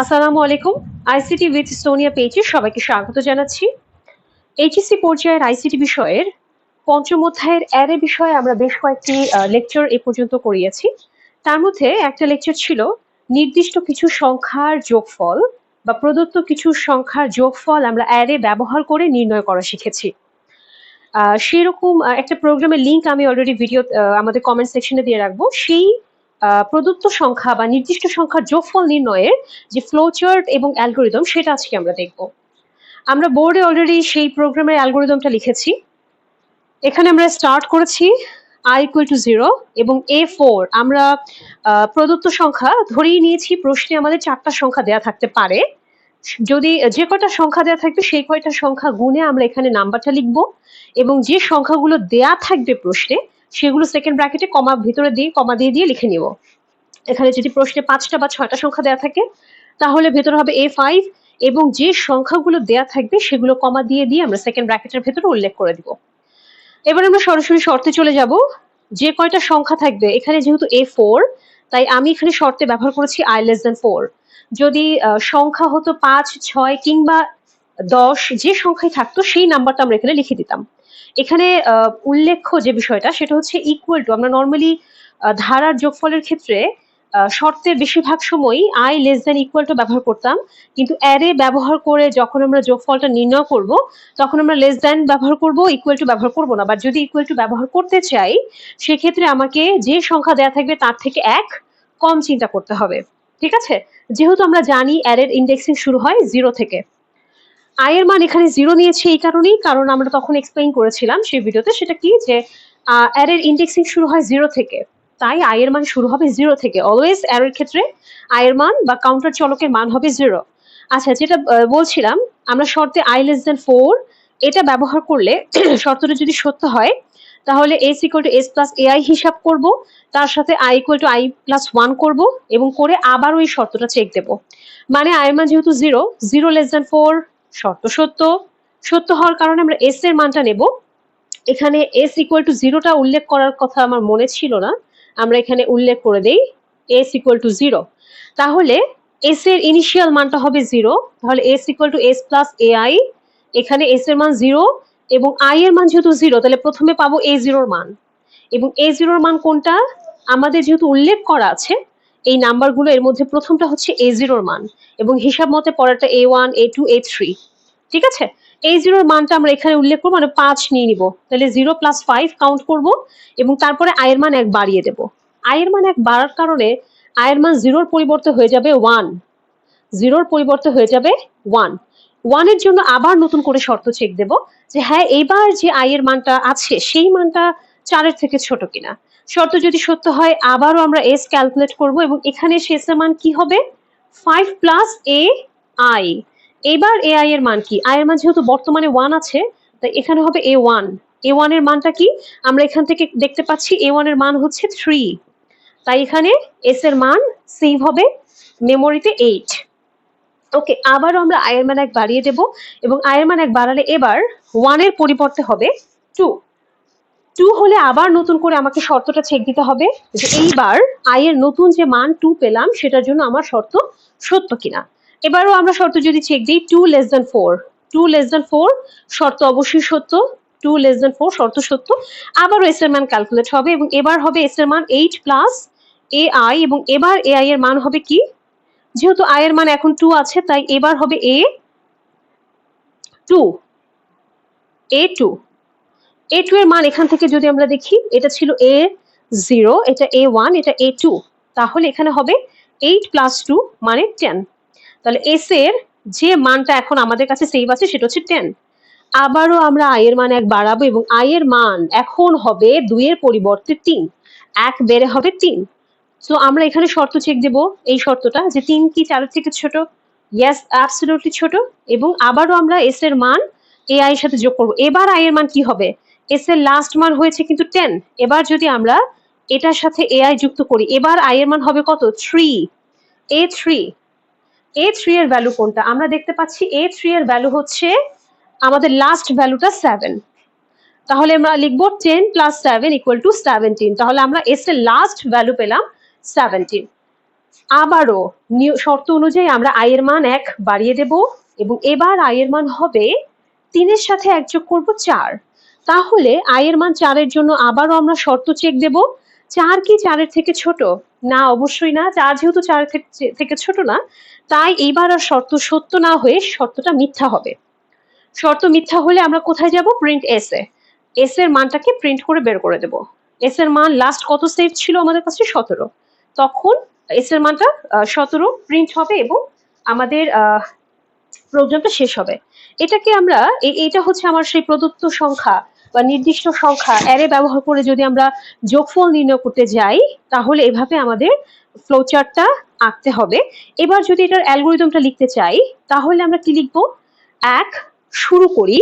আসসালামু আলাইকুম। ICT with Sonia পেজে সবাইকে স্বাগত জানাচ্ছি। এইচএসসি পর্যায়ের আইসিটি বিষয়ের পঞ্চম অধ্যায়ের অ্যারে বিষয়ে আমরা বেশ কয়েকটি লেকচার এ পর্যন্ত করিয়েছি। তার মধ্যে একটা লেকচার ছিল, নির্দিষ্ট কিছু সংখ্যার যোগফল বা প্রদত্ত কিছু সংখ্যার যোগফল আমরা অ্যারে ব্যবহার করে নির্ণয় করা শিখেছি। সেরকম একটা প্রোগ্রামের লিংক আমি অলরেডি ভিডিও আমাদের কমেন্ট সেকশনে দিয়ে রাখব। সেই প্রদত্ত সংখ্যা বা নির্দিষ্ট সংখ্যার যোগফল নির্ণয়ের যে ফ্লোচার্ট এবং অ্যালগোরিদম সেটা আজকে আমরা দেখব। আমরা বোর্ডে অলরেডি সেই প্রোগ্রামের অ্যালগোরিদমটা লিখেছি। এখানে আমরা স্টার্ট করেছি আই ইকুয়াল টু জিরো এবং এ ফোর আমরা প্রদত্ত সংখ্যা ধরেই নিয়েছি, প্রশ্নে আমাদের চারটা সংখ্যা দেয়া থাকতে পারে। যদি যে কয়টা সংখ্যা দেয়া থাকবে, সেই কয়টা সংখ্যা গুণে আমরা এখানে নাম্বারটা লিখব এবং যে সংখ্যাগুলো দেয়া থাকবে প্রশ্নে সেগুলো সেকেন্ড ব্র্যাকেটে কমা ভিতরে দিয়ে কমা দিয়ে দিয়ে লিখে নিব। এখানে যদি প্রশ্নে পাঁচটা বা ছয়টা সংখ্যা দেয়া থাকে, তাহলে ভেতরে হবে এ ফাইভ এবং যে সংখ্যাগুলো দেয়া থাকবে সেগুলো কমা দিয়ে দিয়ে আমরা সেকেন্ড ব্র্যাকেটের ভেতরে উল্লেখ করে দিব। এবার আমরা সরাসরি শর্তে চলে যাব। যে কয়টা সংখ্যা থাকবে, এখানে যেহেতু এ ফোর তাই আমি এখানে শর্তে ব্যবহার করেছি আই লেস দেন ফোর যদি সংখ্যা হতো পাঁচ, ছয় কিংবা দশ, যে সংখ্যায় থাকতো সেই নাম্বারটা আমরা এখানে লিখে দিতাম। এখানে উল্লেখ্য যে বিষয়টা, সেটা হচ্ছে ইকুয়াল টু আমরা নর্মালি ধারার যোগফলের ক্ষেত্রে শর্তের বেশিরভাগ সময়ই I less than equal to ব্যবহার করতাম। কিন্তু অ্যারে ব্যবহার করে যখন আমরা যোগফলটা নির্ণয় করব, তখন আমরা লেস দেন ব্যবহার করব ইকুয়াল টু ব্যবহার করব না। বা যদি ইকুয়াল টু ব্যবহার করতে চাই, সেক্ষেত্রে আমাকে যে সংখ্যা দেয়া থাকবে, তার থেকে এক কম চিন্তা করতে হবে। ঠিক আছে? যেহেতু আমরা জানি অ্যারের ইন্ডেক্সিং শুরু হয় জিরো থেকে। আই এর মান এখানে জিরো নিয়েছে এই কারণেই, কারণ আমরা তখন এক্সপ্লেইন করেছিলাম সেই ভিডিওতে সেটা কি যে অ্যারের ইন্ডেক্সিং শুরু হয় জিরো থেকে। তাই আই এর মান শুরু হবে জিরো থেকে। অলওয়েজ অ্যারের ক্ষেত্রে আই এর মান বা কাউন্টার চলকের মান হবে জিরো আচ্ছা যেটা বলছিলাম, আমরা শর্তে আই লেস দেন ফোর এটা ব্যবহার করলে শর্তটা যদি সত্য হয়, তাহলে S equal to S plus A I হিসাব করব, তার সাথে I equal to I plus one করব এবং করে আবার ওই শর্তটা চেক দেব। মানে আই এর মান যেহেতু zero zero less than four শর্ত সত্য। সত্য হওয়ার কারণে আমরা এস এর মানটা নেব। এখানে এস ইকুয়াল টু জিরোটা উল্লেখ করার কথা আমার মনে ছিল না। আমরা এখানে উল্লেখ করে দেই এস ইকুয়াল টু জিরো তাহলে এস এর ইনিশিয়াল মানটা হবে জিরো তাহলে S equal to S plus A I এখানে এস এর মান জিরো এবং আই এর মান যেহেতু জিরো তাহলে প্রথমে পাবো এ জিরোর মান। এবং এ জিরোর মান কোনটা? আমাদের যেহেতু উল্লেখ করা আছে এই নাম্বারগুলো এর মধ্যে প্রথমটা হচ্ছে এ জিরোর মান এবং হিসাব মতে পরেরটা A one A two A three ঠিক আছে? এই জিরোর মানটা আমরা এখানে উল্লেখ করব মানে পাঁচ নিয়ে নিব। তাহলে জিরো প্লাস ফাইভ কাউন্ট করব এবং তারপরে আয়ের মান এক বাড়িয়ে দেব। আয়ের মান এক বাড়ার কারণে আয়ের মান জিরোর পরিবর্তে হয়ে যাবে ওয়ান জিরোর পরিবর্তে হয়ে যাবে ওয়ান ওয়ানের জন্য আবার নতুন করে শর্ত চেক দেব যে হ্যাঁ এইবার যে আয়ের মানটা আছে, সেই মানটা চারের থেকে ছোট কিনা। শর্ত যদি সত্য হয়, আবারও আমরা এস ক্যালকুলেট করব এবং এখানে শেষের মান কি হবে? ফাইভ প্লাস এ আই এবার এ আই এর মান কি? আই এর মান যেহেতু বর্তমানে ওয়ান আছে, তাই এখানে হবে এ ওয়ান এ ওয়ানের মানটা কি? আমরা এখান থেকে দেখতে পাচ্ছি এ ওয়ানের মান হচ্ছে থ্রি তাই এখানে এস এর মান সেভ হবে মেমোরিতে এইট ওকে আবারও আমরা আয়ের মান এক বাড়িয়ে দেব এবং আয়ের মান এক বাড়ালে এবার ওয়ানের পরিবর্তে হবে টু টু হলে আবার নতুন করে আমাকে শর্তটা চেক দিতে হবে যে এইবার আয়ের নতুন যে মান টু পেলাম, সেটার জন্য আমার শর্ত সত্য কিনা। এবারও আমরা শর্ত যদি চেক দিই two less than four two less than four শর্ত অবশ্যই সত্য টু লেস দেন ফোর শর্ত সত্য। আবারও এস এর মান ক্যালকুলেট হবে এবং এবার হবে এস এর মান এইট প্লাস এ আই এবং এবার এ আই এর মান হবে কি? যেহেতু আই এর মান এখন টু আছে, তাই এবার হবে A two A two A two এর মান এখান থেকে যদি আমরা দেখি, এটা ছিল এ জিরো এটা এ ওয়ান এটা এ টু তাহলে এখানে হবে এইট প্লাস টু মানে টেন তাহলে এস এর যে মানটা এখন আমাদের কাছে সেভ আছে, সেটা হচ্ছে টেন আবারও আমরা আয়ের মান এক বাড়াবো এবং আয়ের মান এখন হবে দুইয়ের পরিবর্তে তিন। এক বেড়ে হবে তিন। তো আমরা এখানে শর্ত চেক দেব এই শর্তটা যে তিন কি চারের থেকে ছোট? ইয়েস অ্যাবসলিউটলি ছোট। এবং আবারও আমরা এস এর মান এ আই এর সাথে যোগ করব। এবার আই এর মান কি হবে? এস এর লাস্ট মান হয়েছে কিন্তু টেন এবার যদি আমরা এটার সাথে এ আই যুক্ত করি, এবার আই এর মান হবে কত? Three A three A three এর ভ্যালু কোনটা? আমরা দেখতে পাচ্ছি এ থ্রি এর ভ্যালু হচ্ছে আমাদের লাস্ট ভ্যালুটা সেভেন তাহলে আমরা লিখব ten plus seven equal to seventeen তাহলে আমরা এস এর লাস্ট ভ্যালু পেলাম সেভেন্টিন আবারও শর্ত অনুযায়ী আমরা আই এর মান এক বাড়িয়ে দেব এবং এবার আই এর মান হবে তিনের সাথে এক যোগ করব চার। তাহলে আই এর মান চারের জন্য আবারও আমরা শর্ত চেক দেব। চার কি চারের থেকে ছোট? না, অবশ্যই না। চার যেহেতু চারের থেকে- ছোট না, তাই এইবার আর শর্ত সত্য না হয়ে শর্তটা মিথ্যা হবে। শর্ত মিথ্যা হলে আমরা কোথায় যাব? Print S A. এস এর মানটাকে প্রিন্ট করে বের করে দেব। এস এর মান লাস্ট কত সেট ছিল আমাদের কাছে? সতেরো। তখন এস এর মানটা সতেরো প্রিন্ট হবে এবং আমাদের প্রোগ্রামটা শেষ হবে। এটাকে আমরা, এ- এইটা হচ্ছে আমার সেই প্রদত্ত সংখ্যা। বা নির্দিষ্ট সংখ্যা অ্যারে ব্যবহার করে যদি আমরা যোগফল নির্ণয় করতে যাই, তাহলে এভাবে আমাদের ফ্লোচার্টটা আঁকতে হবে। এবার যদি এটার অ্যালগোরিদমটা লিখতে চাই, তাহলে আমরা কি লিখব? এক, শুরু করি।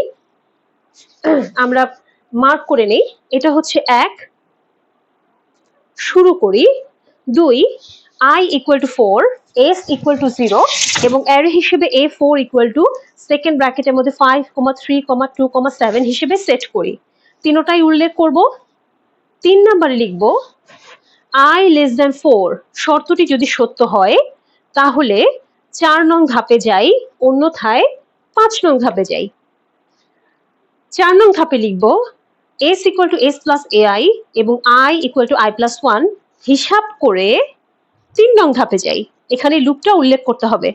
আমরা মার্ক করে নেই। এটা হচ্ছে এক, শুরু করি। দুই i equal to four S equal to zero এবং অ্যারে হিসেবে A four equal to second ব্র্যাকেটের মধ্যে five comma three comma two comma seven হিসেবে সেট করি। তিনোটাই উল্লেখ করব। তিন নাম্বারে লিখব আই লেস দ্যান ফোর শর্তটি যদি সত্য হয়, তাহলে চার নং ধাপে যাই, অন্যথায় পাঁচ নং ধাপে যাই। চার নং ধাপে লিখব S equal to S plus A I এবং I equal to I plus one হিসাব করে তিন নং ধাপে যাই। এখানে লুপটা উল্লেখ করতে হবে।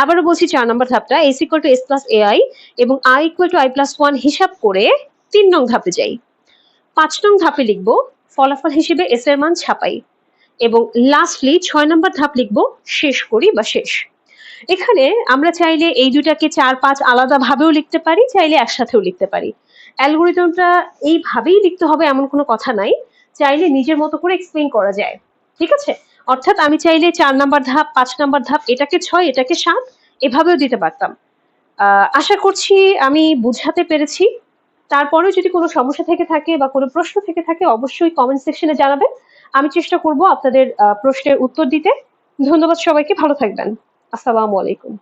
আবারও বলছি চার নম্বর ধাপটা S equal to S plus A I এবং I equal to I plus one হিসাব করে তিন নং ধাপে যাই। পাঁচ নং ধাপে লিখব, ফলাফল হিসেবে এস এর মান ছাপাই এবং লাস্টলি ছয় নম্বর ধাপ লিখব, শেষ করি বা শেষ। এখানে আমরা চাইলে এই দুটাকে চার, পাঁচ আলাদা ভাবেও লিখতে পারি, চাইলে একসাথেও লিখতে পারি। অ্যালগোরিদমটা এইভাবেই লিখতে হবে এমন কোনো কথা নাই। চাইলে নিজের মতো করে এক্সপ্লেইন করা যায়। ঠিক আছে? অর্থাৎ আমি চাইলে চার নাম্বার ধাপ, পাঁচ নাম্বার ধাপ, এটাকে ছয়, এটাকে সাত, এভাবেও দিতে পারতাম। আশা করছি আমি বুঝাতে পেরেছি। তারপরেও যদি কোনো সমস্যা থেকে থাকে বা কোনো প্রশ্ন থেকে থাকে, অবশ্যই কমেন্ট সেকশনে জানাবেন। আমি চেষ্টা করব আপনাদের প্রশ্নের উত্তর দিতে। ধন্যবাদ সবাইকে, ভালো থাকবেন। আসসালামু আলাইকুম।